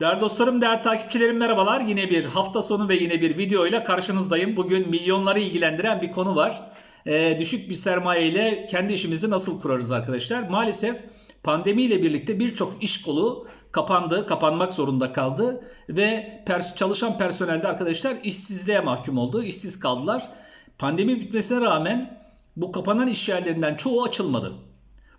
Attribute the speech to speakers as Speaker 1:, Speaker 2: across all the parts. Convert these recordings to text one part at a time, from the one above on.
Speaker 1: Değerli dostlarım, değerli takipçilerim merhabalar. Yine bir hafta sonu ve yine bir video ile karşınızdayım. Bugün milyonları ilgilendiren bir konu var. Ee, düşük bir sermaye ile kendi işimizi nasıl kurarız arkadaşlar? Maalesef pandemiyle birlikte birçok iş kolu kapandı, kapanmak zorunda kaldı ve pers- çalışan personelde arkadaşlar işsizliğe mahkum oldu, işsiz kaldılar. Pandemi bitmesine rağmen bu kapanan iş yerlerinden çoğu açılmadı.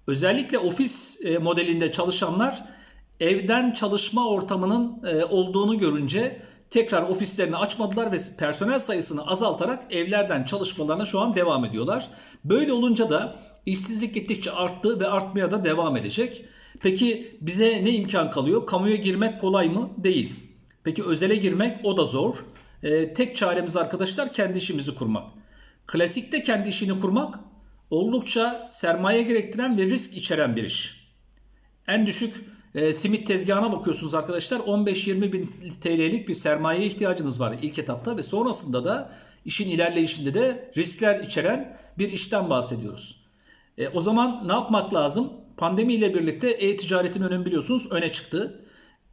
Speaker 1: Özellikle ofis e, modelinde çalışanlar evden çalışma ortamının e, olduğunu görünce tekrar ofislerini açmadılar ve personel sayısını azaltarak evlerden çalışmalarına şu an devam ediyorlar. Böyle olunca da işsizlik gittikçe arttı ve artmaya da devam edecek. Peki bize ne imkan kalıyor? Kamuya girmek kolay mı? Değil. Peki özele girmek o da zor. E, tek çaremiz arkadaşlar kendi işimizi kurmak. Klasikte kendi işini kurmak oldukça sermaye gerektiren ve risk içeren bir iş. En düşük e, simit tezgahına bakıyorsunuz arkadaşlar 15-20 bin TL'lik bir sermaye ihtiyacınız var ilk etapta ve sonrasında da işin ilerleyişinde de riskler içeren bir işten bahsediyoruz. E, o zaman ne yapmak lazım? Pandemi ile birlikte e-ticaretin önemi biliyorsunuz öne çıktı.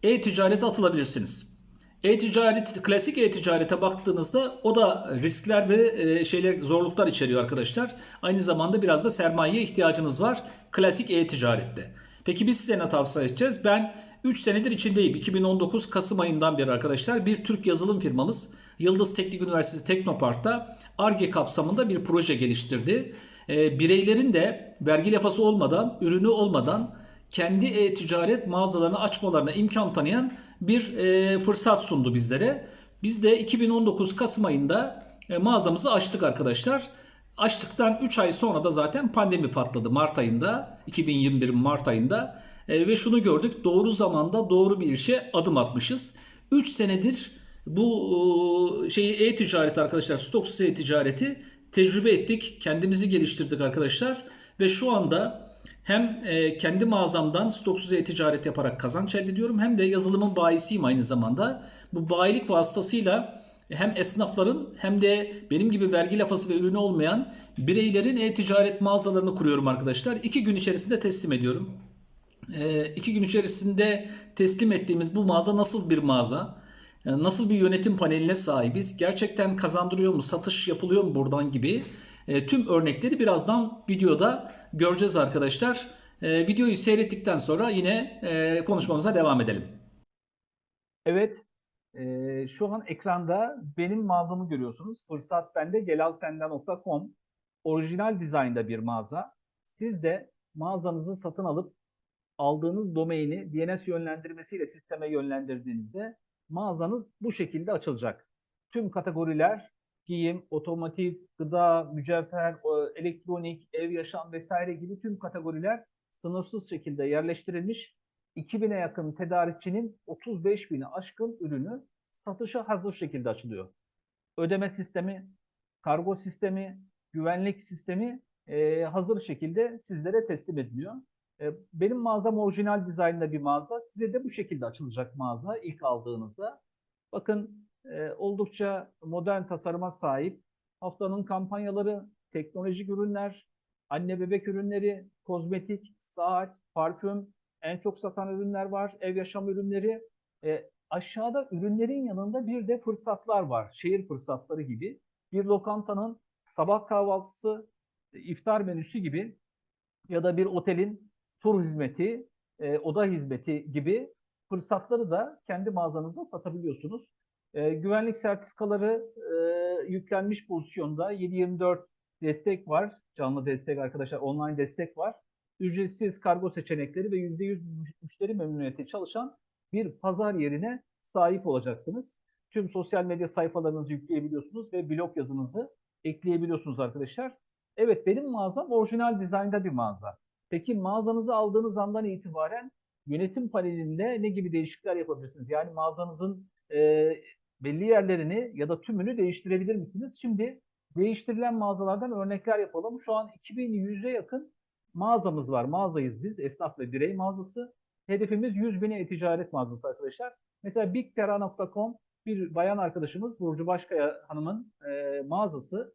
Speaker 1: E-ticarete atılabilirsiniz. E-ticaret, klasik e-ticarete baktığınızda o da riskler ve e, şeyler zorluklar içeriyor arkadaşlar. Aynı zamanda biraz da sermayeye ihtiyacınız var klasik e-ticarette. Peki biz size ne tavsiye edeceğiz? Ben 3 senedir içindeyim. 2019 Kasım ayından beri arkadaşlar bir Türk yazılım firmamız Yıldız Teknik Üniversitesi Teknopark'ta ARGE kapsamında bir proje geliştirdi. E, bireylerin de vergi lafası olmadan, ürünü olmadan kendi e-ticaret mağazalarını açmalarına imkan tanıyan bir e, fırsat sundu bizlere. Biz de 2019 Kasım ayında e, mağazamızı açtık arkadaşlar. Açtıktan 3 ay sonra da zaten pandemi patladı Mart ayında, 2021 Mart ayında. E, ve şunu gördük, doğru zamanda doğru bir işe adım atmışız. 3 senedir bu e, şeyi e-ticaret arkadaşlar, stoksuz e-ticareti tecrübe ettik, kendimizi geliştirdik arkadaşlar. Ve şu anda hem e, kendi mağazamdan stoksuz e-ticaret yaparak kazanç elde ediyorum hem de yazılımın bayisiyim aynı zamanda. Bu bayilik vasıtasıyla hem esnafların hem de benim gibi vergi lafası ve ürünü olmayan bireylerin e-ticaret mağazalarını kuruyorum arkadaşlar. İki gün içerisinde teslim ediyorum. E, iki gün içerisinde teslim ettiğimiz bu mağaza nasıl bir mağaza? E, Nasıl bir yönetim paneline sahibiz? Gerçekten kazandırıyor mu? Satış yapılıyor mu buradan gibi? E, tüm örnekleri birazdan videoda göreceğiz arkadaşlar. E, videoyu seyrettikten sonra yine e, konuşmamıza devam edelim.
Speaker 2: Evet, eee, şu an ekranda benim mağazamı görüyorsunuz. Fırsat bende gelalsenden.com orijinal dizaynda bir mağaza. Siz de mağazanızı satın alıp aldığınız domaini DNS yönlendirmesiyle sisteme yönlendirdiğinizde mağazanız bu şekilde açılacak. Tüm kategoriler giyim, otomotiv, gıda, mücevher, e, elektronik, ev yaşam vesaire gibi tüm kategoriler sınırsız şekilde yerleştirilmiş 2000'e yakın tedarikçinin 35 bini aşkın ürünü satışa hazır şekilde açılıyor. Ödeme sistemi, kargo sistemi, güvenlik sistemi e, hazır şekilde sizlere teslim ediliyor. E, benim mağazam orijinal dizaynda bir mağaza. Size de bu şekilde açılacak mağaza ilk aldığınızda. Bakın e, oldukça modern tasarıma sahip. Haftanın kampanyaları, teknolojik ürünler, anne bebek ürünleri, kozmetik, saat, parfüm, en çok satan ürünler var, ev yaşam ürünleri. E, aşağıda ürünlerin yanında bir de fırsatlar var, şehir fırsatları gibi. Bir lokantanın sabah kahvaltısı, e, iftar menüsü gibi ya da bir otelin tur hizmeti, e, oda hizmeti gibi fırsatları da kendi mağazanızda satabiliyorsunuz. E, güvenlik sertifikaları e, yüklenmiş pozisyonda 7/24 destek var, canlı destek arkadaşlar, online destek var ücretsiz kargo seçenekleri ve %100 müşteri memnuniyeti çalışan bir pazar yerine sahip olacaksınız. Tüm sosyal medya sayfalarınızı yükleyebiliyorsunuz ve blog yazınızı ekleyebiliyorsunuz arkadaşlar. Evet benim mağazam orijinal dizaynda bir mağaza. Peki mağazanızı aldığınız andan itibaren yönetim panelinde ne gibi değişiklikler yapabilirsiniz? Yani mağazanızın e, belli yerlerini ya da tümünü değiştirebilir misiniz? Şimdi değiştirilen mağazalardan örnekler yapalım. Şu an 2100'e yakın mağazamız var. Mağazayız biz. Esnaf ve birey mağazası. Hedefimiz 100 bin e-ticaret mağazası arkadaşlar. Mesela bigtera.com bir bayan arkadaşımız Burcu Başkaya Hanım'ın e, mağazası.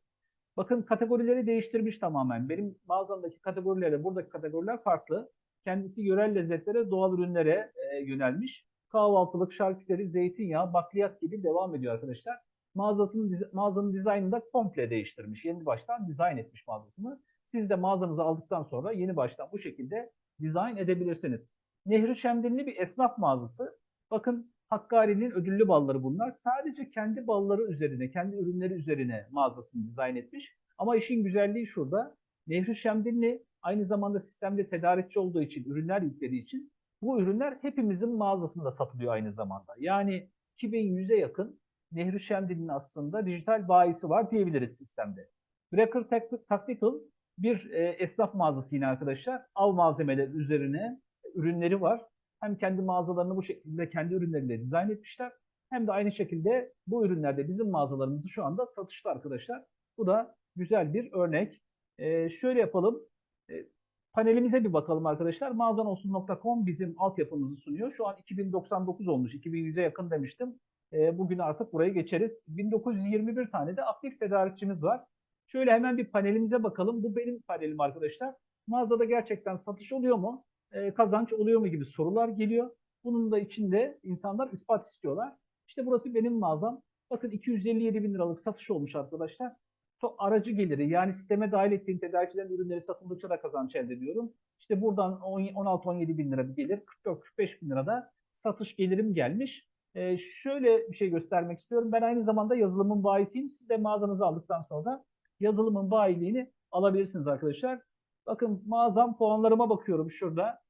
Speaker 2: Bakın kategorileri değiştirmiş tamamen. Benim mağazamdaki kategorilerle buradaki kategoriler farklı. Kendisi yörel lezzetlere, doğal ürünlere e, yönelmiş. kahvaltılık, şarküteri, zeytinyağı, bakliyat gibi devam ediyor arkadaşlar. Mağazasının mağazanın dizaynını da komple değiştirmiş. Yeni baştan dizayn etmiş mağazasını. Siz de mağazanızı aldıktan sonra yeni baştan bu şekilde dizayn edebilirsiniz. Nehri Şemdinli bir esnaf mağazası. Bakın Hakkari'nin ödüllü balları bunlar. Sadece kendi balları üzerine, kendi ürünleri üzerine mağazasını dizayn etmiş. Ama işin güzelliği şurada. Nehri Şemdinli aynı zamanda sistemde tedarikçi olduğu için, ürünler yüklediği için bu ürünler hepimizin mağazasında satılıyor aynı zamanda. Yani 2100'e yakın Nehri Şemdinli'nin aslında dijital bayisi var diyebiliriz sistemde. Breaker Tac- Tactical bir e, esnaf mağazası yine arkadaşlar. Av malzemeleri üzerine ürünleri var. Hem kendi mağazalarını bu şekilde kendi ürünleriyle dizayn etmişler. Hem de aynı şekilde bu ürünlerde bizim mağazalarımızı şu anda satışta arkadaşlar. Bu da güzel bir örnek. Ee, şöyle yapalım. Ee, panelimize bir bakalım arkadaşlar. Mağazanolsun.com bizim altyapımızı sunuyor. Şu an 2099 olmuş. 2100'e yakın demiştim. Ee, bugün artık buraya geçeriz. 1921 tane de aktif tedarikçimiz var. Şöyle hemen bir panelimize bakalım. Bu benim panelim arkadaşlar. Mağazada gerçekten satış oluyor mu? Ee, kazanç oluyor mu gibi sorular geliyor. Bunun da içinde insanlar ispat istiyorlar. İşte burası benim mağazam. Bakın 257 bin liralık satış olmuş arkadaşlar. To- aracı geliri yani sisteme dahil ettiğim tedarikçiden ürünleri satıldıkça da kazanç elde ediyorum. İşte buradan 16-17 bin lira bir gelir, 44-45 bin lirada satış gelirim gelmiş. Ee, şöyle bir şey göstermek istiyorum. Ben aynı zamanda yazılımın bayisiyim. Siz de mağazanızı aldıktan sonra yazılımın bayiliğini alabilirsiniz arkadaşlar. Bakın mağazam puanlarıma bakıyorum şurada.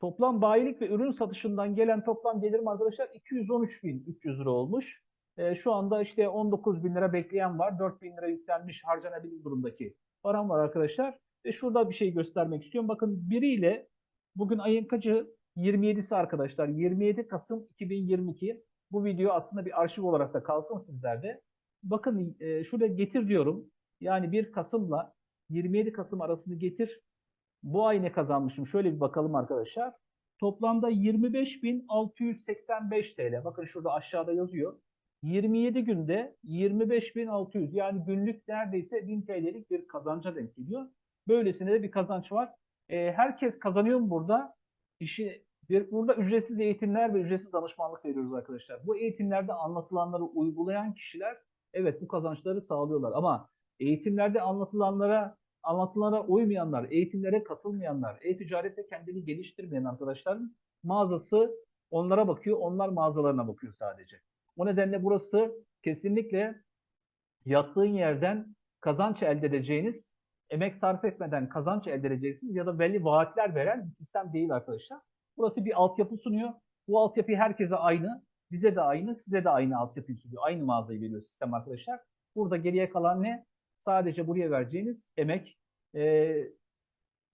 Speaker 2: Toplam bayilik ve ürün satışından gelen toplam gelirim arkadaşlar 213.300 lira olmuş. Ee, şu anda işte 19 bin lira bekleyen var. 4 bin lira yüklenmiş harcanabilir durumdaki param var arkadaşlar. Ve şurada bir şey göstermek istiyorum. Bakın biriyle bugün ayın kaçı? 27'si arkadaşlar. 27 Kasım 2022. Bu video aslında bir arşiv olarak da kalsın sizlerde. Bakın e, şurada getir diyorum. Yani 1 Kasım'la 27 Kasım arasını getir. Bu ay ne kazanmışım? Şöyle bir bakalım arkadaşlar. Toplamda 25.685 TL. Bakın şurada aşağıda yazıyor. 27 günde 25.600 yani günlük neredeyse 1000 TL'lik bir kazanca denk geliyor. Böylesine de bir kazanç var. E, herkes kazanıyor mu burada? İşi bir, burada ücretsiz eğitimler ve ücretsiz danışmanlık veriyoruz arkadaşlar. Bu eğitimlerde anlatılanları uygulayan kişiler evet bu kazançları sağlıyorlar ama eğitimlerde anlatılanlara anlatılanlara uymayanlar, eğitimlere katılmayanlar, e-ticarette kendini geliştirmeyen arkadaşların mağazası onlara bakıyor, onlar mağazalarına bakıyor sadece. O nedenle burası kesinlikle yattığın yerden kazanç elde edeceğiniz, emek sarf etmeden kazanç elde edeceksiniz ya da belli vaatler veren bir sistem değil arkadaşlar. Burası bir altyapı sunuyor. Bu altyapı herkese aynı. Bize de aynı, size de aynı altyapıyı sunuyor. Aynı mağazayı veriyor sistem arkadaşlar. Burada geriye kalan ne? Sadece buraya vereceğiniz emek. Ee,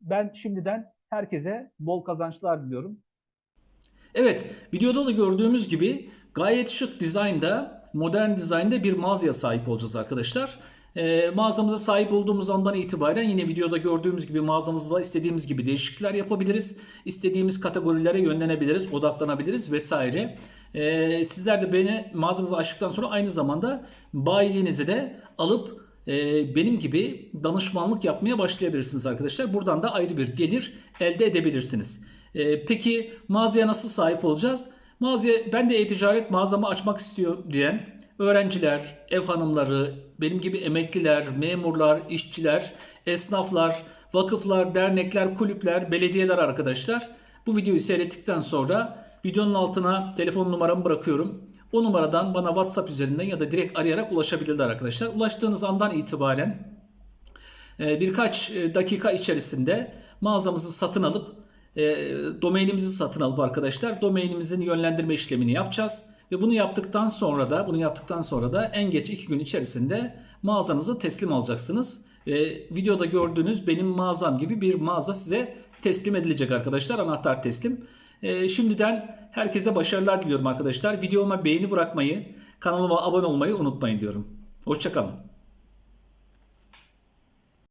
Speaker 2: ben şimdiden herkese bol kazançlar diliyorum.
Speaker 1: Evet, videoda da gördüğümüz gibi gayet şık dizaynda, modern dizaynda bir mağazaya sahip olacağız arkadaşlar. Ee, mağazamıza sahip olduğumuz andan itibaren yine videoda gördüğümüz gibi mağazamızda istediğimiz gibi değişiklikler yapabiliriz. İstediğimiz kategorilere yönlenebiliriz, odaklanabiliriz vesaire. Ee, sizler de beni mağazanızı açtıktan sonra aynı zamanda bayiliğinizi de alıp e, benim gibi danışmanlık yapmaya başlayabilirsiniz arkadaşlar. Buradan da ayrı bir gelir elde edebilirsiniz. E, peki mağazaya nasıl sahip olacağız? Mağazaya ben de e-ticaret mağazamı açmak istiyor diyen öğrenciler, ev hanımları, benim gibi emekliler, memurlar, işçiler, esnaflar, vakıflar, dernekler, kulüpler, belediyeler arkadaşlar. Bu videoyu seyrettikten sonra videonun altına telefon numaramı bırakıyorum. O numaradan bana WhatsApp üzerinden ya da direkt arayarak ulaşabilirler arkadaşlar. Ulaştığınız andan itibaren e, birkaç e, dakika içerisinde mağazamızı satın alıp e, domainimizi satın alıp arkadaşlar domainimizin yönlendirme işlemini yapacağız ve bunu yaptıktan sonra da bunu yaptıktan sonra da en geç iki gün içerisinde mağazanızı teslim alacaksınız. E, videoda gördüğünüz benim mağazam gibi bir mağaza size teslim edilecek arkadaşlar anahtar teslim. E, şimdiden herkese başarılar diliyorum arkadaşlar. Videoma beğeni bırakmayı, kanalıma abone olmayı unutmayın diyorum. Hoşçakalın.